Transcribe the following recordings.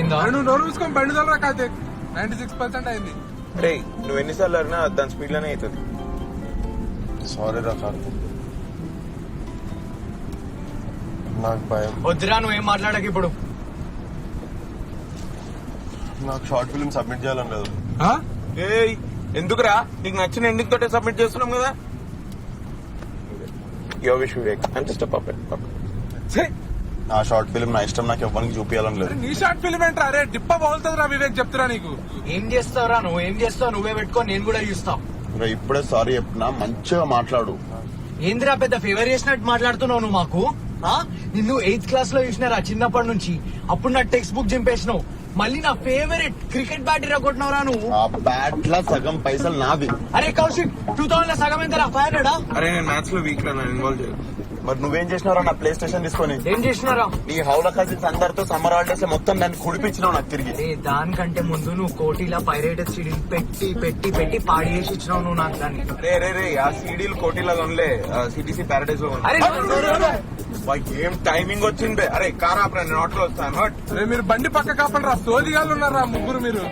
అయిందా నువ్వు నోరు మూసుకొని బండి తోలరా కార్తీక్ నైన్టీ సిక్స్ పర్సెంట్ అయింది. రే నువ్వు ఎన్నిసార్లు అడినా దాని స్పీడ్లోనే అవుతుంది. సారీ రా కార్తీక్ నాకు భయం. వద్దురా నువ్వేం మాట్లాడక ఇప్పుడు. నాకు షార్ట్ ఫిల్మ్ సబ్మిట్ చేయాలని లేదు. ఆ? ఏయ్ ఎందుకురా? నీకు నచ్చిన ఎండింగ్ తోటే సబ్మిట్ చేస్తున్నాం కదా. Yo wish Vivek and just perfect ఛీ! నా షార్ట్ ఫిల్మ్ నా ఇష్టం నాకు ఎవరికి చూపించాలని లేదు. నీ షార్ట్ ఫిల్మ్ ఏంట్రా? అరే డిప్ప బాగుతుంది రా వివేక్ చెప్తురా నీకు. ఏం చేస్తావురా నువ్వు? ఏం చేస్తావు? నువ్వే పెట్టుకో నేను కూడా చూస్తా. రే, ఇప్పుడే సారీ చెప్పినా మంచిగా మాట్లాడు. ఏందిరా పెద్ద ఫేవర్ చేసినట్టు మాట్లాడుతున్నావు నువ్వు మాకు? ఆ? నిన్ను ఎయిత్ క్లాస్లో చూసినారా చిన్నప్పటి నుంచి? అప్పుడు నా టెక్స్ట్ బుక్ చింపేసినావు. మళ్ళీ నా ఫేవరెట్ క్రికెట్ బ్యాట్ ఇరగొట్టినవురా నువ్వు? ఆ బ్యాట్ లా సగం పైసలు నాది అరే కౌశిక్ టూ థౌసండ్లో సగం ఎంత ఫైవ్ హండ్రెడా అరే నేను మ్యాథ్స్లో వీక్ రా నన్ను ఇన్వాల్వ్ చేయదు మరి నువ్వేం చేసినారా నా ప్లే స్టేషన్ తీసుకొని? ఏం చేసినారా? నీ హౌల కజిన్స్ అందరితో సమ్మర్ హాలిడేస్ మొత్తం దాన్ని కుడిపించినావు నాకు తిరిగి. దానికంటే ముందు నువ్వు కోటిలా పైరేటెడ్ సిడీ పెట్టి పెట్టి పెట్టి పాడి చేసి ఇచ్చినావు నువ్వు నాకు దాన్ని. రే రే రే ఆ సీడీలు కోటిలో కొనలే సిటీసీ ప్యారడైజ్లో. అరే ఏం టైమింగ్ వచ్చింది బే. అరే కార్ ఆపరా నేను ఆటోలో వస్తాను. మీరు బండి పక్క కాపండి రా సోదిగాళ్ళు ఉన్నారా ముగ్గురు మీరు?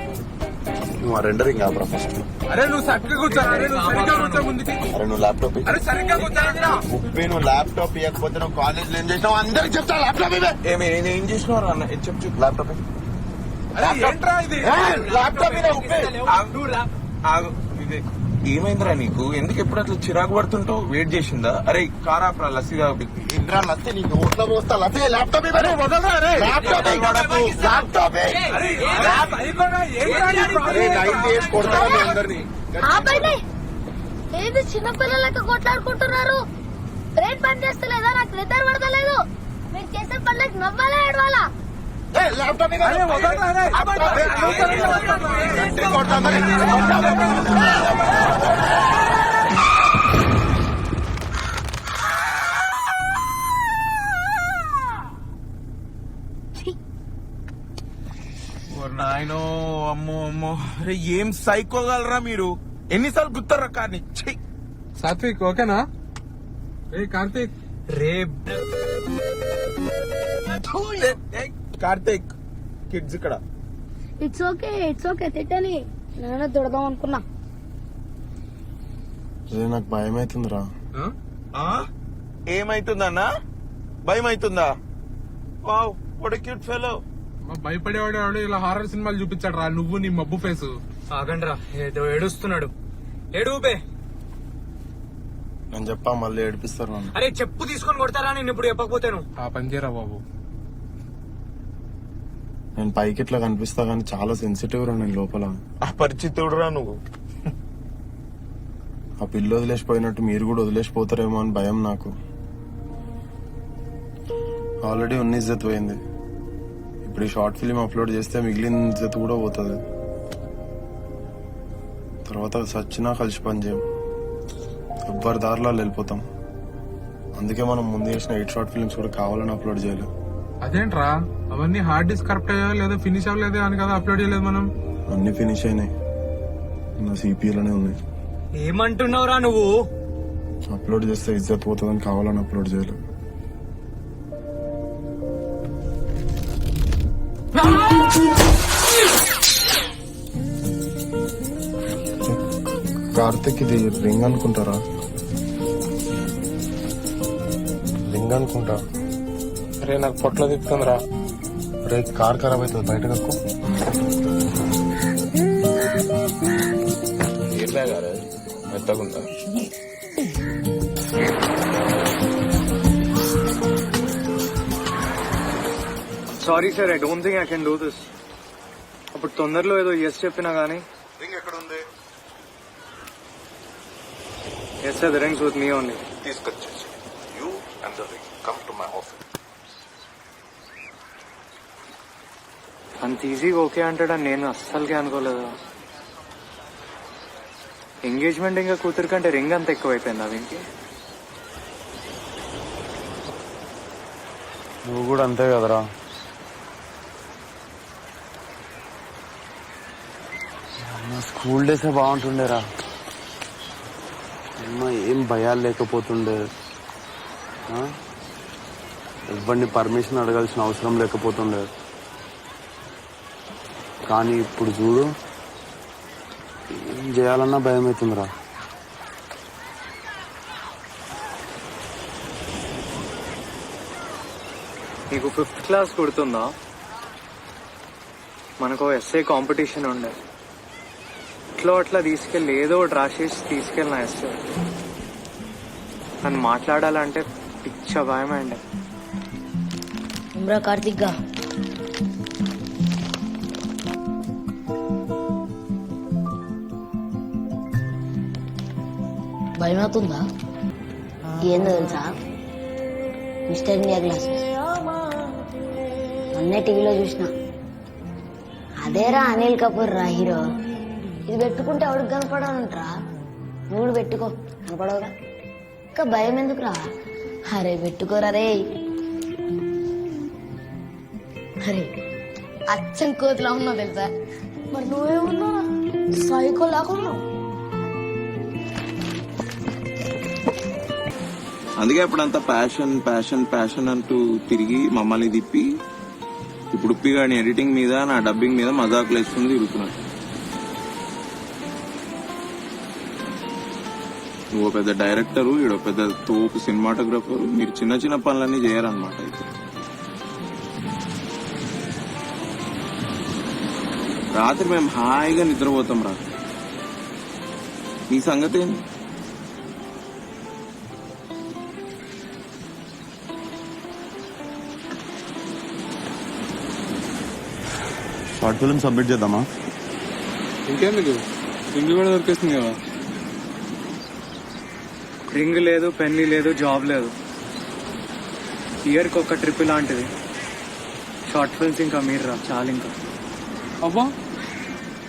నువ్వు రెండరింగ్ ఆపరా ఫస్ట్ అరే నువ్వు సరిగ్గా కూర్చోరా అరే నువ్వు సరిగ్గా కూర్చో ముందుకి. అరే నువ్వు ల్యాప్టాప్. అరే సరిగ్గా కూర్చోరా. ఉప్పి నువ్వు ల్యాప్టాప్ ఇవ్వకపోతే నువ్వు కాలేజ్ ఏం చేసినావు? అందరికి చెప్తా ల్యాప్టాప్ ఇవే ఏమి నేను ఏం చేసినారా అన్న? చెప్పు చెప్పు. ల్యాప్టాప్ ఏంట్రా ఇది? ల్యాప్టాప్ ఇదే. ఏమైందిరా నీకు ఎందుకు ఎప్పుడు అట్లా చిరాకు పడుతుంటావు వెయిట్ చేసిందా అరే కార్ ఆపరా లస్సీ తాగు. ఇంద్రా లత్తి నీ నోట్లో పోస్తా లత్తి ల్యాప్టాప్ ఇవ్వరే ల్యాప్టాప్ ఏంది చిన్నపిల్లలకి కొట్లాడుకుంటున్నారు బ్రెయిన్ పని చేస్తలేదా నాకు నిద్ర పడతలేదు మీరు చేసే పనులకు నవ్వాలా ఏడవాలా నాయనో అమ్మో అమ్మో అరే ఏం సైకోగలరా మీరు ఎన్నిసార్లు గుర్తారా కార్ని! సాత్విక్ ఓకేనా ఏ కార్తీక్ రే కార్తీక్ కిడ్స్ ఇక్కడ. ఇట్స్ ఓకే ఇట్స్ ఓకే తిట్టని. నేను దొడదాం అనుకున్నా. రే, నాకు భయం అవుతుందిరా ఆ? ఆ? ఏమైతుందన్నా? భయం అవుతుందా వావ్ వాట్ క్యూట్ ఫెలో మా భయపడేవాడు వాడు ఇలా హారర్ సినిమాలు చూపించాడు రా నువ్వు నీ మబ్బు ఫేసు ఆగండ్రా ఏదో ఏడుస్తున్నాడు. ఏడుపే నేను చెప్పా మళ్ళీ ఏడిపిస్తారు అరే చెప్పు తీసుకొని కొడతారా? నేను ఇప్పుడు చెప్పకపోతేను. ఆ పని చేయరా బాబు. నేను పైకి ఇట్లా కనిపిస్తా కానీ చాలా సెన్సిటివ్ రా నేను లోపల. అపరిచితుడురా నువ్వు. ఆ పిల్లి వదిలేసిపోయినట్టు మీరు కూడా వదిలేసిపోతారేమో అని భయం నాకు. ఆల్రెడీ ఉన్న ఇజ్జత్ పోయింది. ఇప్పుడు ఈ షార్ట్ ఫిలిం అప్లోడ్ చేస్తే మిగిలిన ఇజ్జత్ కూడా పోతుంది. తర్వాత సచ్చినా కలిసి పని చేయం. ఎవ్వరి దారిలో వాళ్ళు వెళ్ళిపోతాం. అందుకే మనం ముందు చేసిన ఎయిట్ షార్ట్ ఫిల్మ్స్ కూడా కావాలని అప్లోడ్ చేయలేం. అదేంట్రా? అవన్నీ హార్డ్ డిస్క్ కరెక్ట్ అయ్యా లేదా ఫినిష్ అవ్వలేదా అని కదా అప్లోడ్ చేయలేదు మనం? అన్ని ఫినిష్ అయినాయి. నా సిపిలోనే ఉన్నాయి. ఏమంటున్నావురా నువ్వు? అప్లోడ్ చేస్తే ఇజ్జత్ పోతుందని కావాలని అప్లోడ్ చేయలేదు. కార్తిక్ ఇది రింగ్ అనుకుంటారా? రింగ్ అనుకుంటా. అరే నాకు పొట్ల తిప్పుతుందిరా. రే కార్ ఖరాబ్ అవుతుంది బయట కక్కు అరే మెత్తగుంటా sorry sir I don't think I can do this అప్పుడు తొందరలో ఏదో ఎస్ చెప్పినా గానీ. రింగ్ ఎక్కడ ఉంది yes sir the rings with me only తీసుకొచ్చేసి. You and the ring come to my office అంత ఈజీగా ఓకే అంటాడని నేను అస్సలుగా అనుకోలేదు. ఎంగేజ్మెంట్ ఇంకా కూతురు కంటే రింగ్ అంత ఎక్కువైపోయిందా వీనికి? నువ్వు కూడా అంతే కదరా. స్కూల్ డేసే బాగుంటుండేరా. అమ్మ ఏం భయాలు లేకపోతుండే. ఆ? ఎవరిని పర్మిషన్ అడగాల్సిన అవసరం లేకపోతుండే. కానీ ఇప్పుడు చూడు ఏం చేయాలన్నా భయం అవుతుందిరా నీకు ఫిఫ్త్ క్లాస్ గుర్తుందా? మనకు ఎస్ఏ కాంపిటీషన్ ఉండే. ఇట్లా అట్లా తీసుకెళ్ళి ఏదో ఒకటి రాసేసి తీసుకెళ్ళిన ఎస్ఏ నన్ను మాట్లాడాలంటే పిచ్చ భయం అండి. ఉమ్రా భయమవుతుందా గా ఏందో తెలుసా మిస్టర్ ఇండియా గ్లాస్ మొన్నే టీవీలో చూసిన అదేరా అనిల్ కపూర్ రా హీరో ఇది పెట్టుకుంటే ఎవడికి కనపడాలంటరా నువ్వు కూడా పెట్టుకో కనపడవురా ఇంకా భయం ఎందుకురా అరే పెట్టుకోరా రే అరే అచ్చం కోతిలా ఉన్నావు తెలుసా మరి నువ్వేమున్నా సైకో లాకున్నావు అందుకే ఇప్పుడు అంత ప్యాషన్ ప్యాషన్ ప్యాషన్ అంటూ తిరిగి మమ్మల్ని తిప్పి ఇప్పుడు ఉప్పి గాని ఎడిటింగ్ మీద నా డబ్బింగ్ మీద మజాకులు వేసుకుని తిరుగుతున్నాడు నువ్వు పెద్ద డైరెక్టరు ఈడో పెద్ద తోపు సినిమాటోగ్రఫరు మీరు చిన్న చిన్న పనులన్నీ చేయరన్నమాట అయితే. రాత్రి మేము హాయిగా నిద్రపోతాం రా. నీ సంగతి ఏంటి షార్ట్ ఫిల్మ్ సబ్మిట్ చేద్దామా? ఇంకెందుకు? సింగిల్ కూడా దొరికేస్తుంది కదా. రింగ్ లేదు పెన్ను లేదు జాబ్ లేదు. ఇయర్కి ఒక ట్రిప్ లాంటిది. షార్ట్ ఫిల్మ్స్ ఇంకా మీరు రా చాలు ఇంకా. అబ్బా!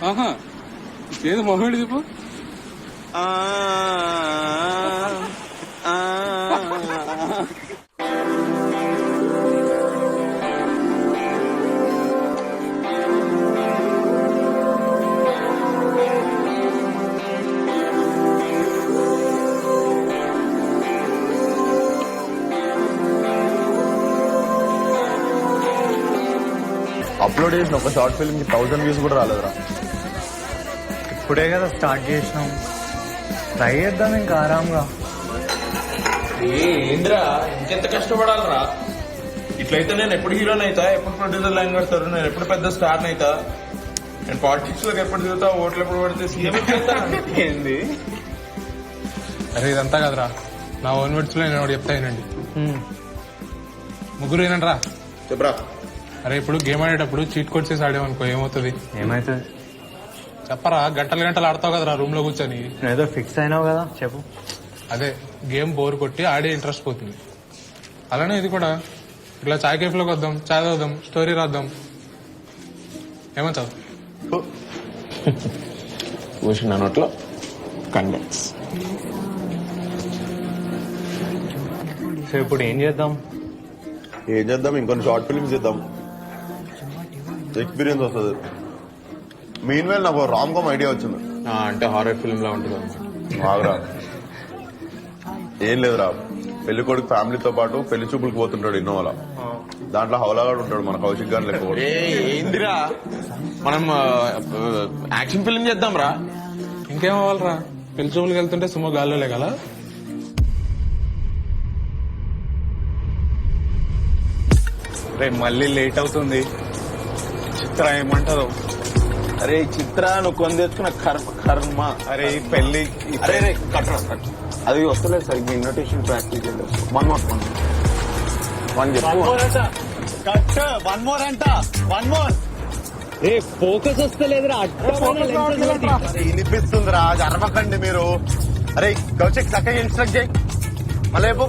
ఆహా! ఏదో మొహేడు చెప్పు? ఆ. అప్లోడ్ చేసిన ఒక షార్ట్ ఫిల్మ్కి థౌసండ్ వ్యూస్ కూడా రాలేదురా. ఇప్పుడే కదా స్టార్ట్ చేసినాం. ట్రై చేద్దాం ఇంకా ఆరాంగా. ఏంద్రా? ఇంకెంత కష్టపడాలరా? ఇట్లయితే నేను ఎప్పుడు హీరోని అవుతా ఎప్పుడు ప్రొడ్యూసర్ లైన్ కడతారు? నేను ఎప్పుడు పెద్ద స్టార్ అవుతా నేను పాలిటిక్స్లోకి ఎప్పుడు దిగుతా? ఓట్లు ఎప్పుడు పడితే సీఎం ఏంది? అరే ఇదంతా కదరా. నా ఓన్ వర్డ్స్లో నేను చెప్తా వినండి. ముగ్గురు వినండి రా. చెప్పరా? అరే ఇప్పుడు గేమ్ ఆడేటప్పుడు చీట్ కోడ్ చేసి ఆడేమనుకో ఏమవుతుంది? ఏమైతుంది? చెప్పరా గంటలు గంటలు ఆడతావు కదరా రూమ్లో కూర్చొని. ఏదో ఫిక్స్ అయినావు కదా చెప్పు. అదే గేమ్ బోర్ కొట్టి ఆడే ఇంట్రెస్ట్ పోతుంది. అలానే ఇది కూడా. ఇట్లా చాయ్ కేఫ్లోకి వద్దాం చాయ్ తాగుదాం స్టోరీ రాద్దాం. ఏమంటావు కూర్చున్న నోట్లో? కండెన్స్ సో ఇప్పుడు ఏం చేద్దాం? ఏం చేద్దాం? ఇంకొన్ని షార్ట్ ఫిల్మ్స్ చేద్దాం. ఎక్స్పీరియన్స్ వస్తుంది మీన్ వేల్ నాకు రామ్ కామ్ ఐడియా వచ్చింది. అంటే హారర్ ఫిల్మ్ లా ఉంటుంది బాగురా. ఏం లేదురా పెళ్ళి కొడుకు ఫ్యామిలీతో పాటు పెళ్ళి చూపులకు పోతుంటాడు ఇన్నోవాల. దాంట్లో హౌలాగాడు ఉంటాడు మన కౌశిక్ గారు లెక్క. ఏందిరా? మనం యాక్షన్ ఫిల్మ్ చేద్దాం రా. ఇంకేం అవ్వాలరా? పెళ్ళి చూపులకు వెళ్తుంటే సుమో గాల్లో లేగల రేపు మళ్ళీ లేట్ అవుతుంది. చిత్ర ఏమంటారు అరే చిత్ర నువ్వు కొని తెచ్చుకున్న కర్మ కర్మ. అరే ఈ పెళ్ళి ఈ అరే రే కట్. అది వస్తలేదు సరిగ్గా invitation practice one more one one చెప్పు వన్ మోర్ అంట. వన్ మోర్ ఏ ఫోకస్ వస్తలేదురా. వినిపిస్తుందిరా అరవకండి మీరు. అరే కౌశిక్ చక్కగా ఇన్స్ట్రక్ట్ చేయి. మళ్ళీ చెప్పు.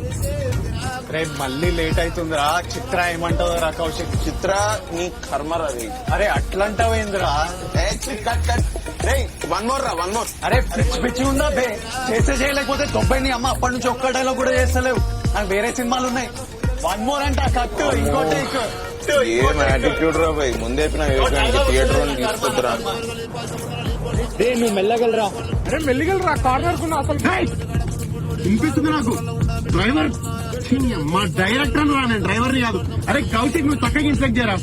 రేపు మళ్ళీ లేట్ అవుతుందిరా చిత్ర ఏమంటావు రా కౌశిక్? చిత్ర నీ కర్మ రవి అరే అట్లంటావేందిరా? కట్ కట్ రే వన్ మోర్ రా వన్ మోర్ అరే పిచ్చి పిచ్చి ఉందా బే? చేస్తే చేయలేకపోతే తొంభై నీ అమ్మ. అప్పటి నుంచి ఒక్క డైలాగ్ కూడా చేస్తలేవు. నాకు వేరే సినిమాలు ఉన్నాయి. వన్ మోర్ అంట. కట్టు ఇంకో టేక్ ఏం యాటిట్యూడ్ రా భయ్ ముందే థియేటర్ తీసుకొద్దురా. నువ్వు మెల్లగలరా? అరే మెల్లిగలరా? కార్నర్ కున్నా అసలు. వినిపిస్తుంది నాకు? డ్రైవర్ మా డైరెక్టర్ రా నేను డ్రైవర్ని కాదు. అరే కౌశిక్ నువ్వు చక్కగా ఇన్స్పెక్ట్ చేయరా?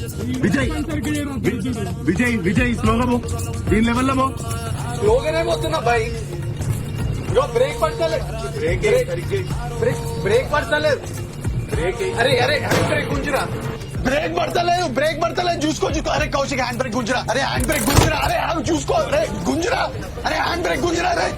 విజయ్. విజయ్ విజయ్ స్లోగా పో. దీని లెవెల్లో పో. స్లోగానే పోతున్నా బై బ్రేక్ పడతలేదు. బ్రేక్ బ్రేక్ పడతలేదు. అరే అరే హ్యాండ్ బ్రేక్ గుంజురా బ్రేక్ పడతలేదు బ్రేక్ పడతలేదు. చూసుకో చూసుకో. అరే కౌశిక్ హ్యాండ్ బ్రేక్ గుంజరా అరే హ్యాండ్ బ్రేక్ గుంజరా అరే ఆగు చూసుకో. అరే గుంజరా. అరే హ్యాండ్ బ్రేక్ గుంజరా అరే.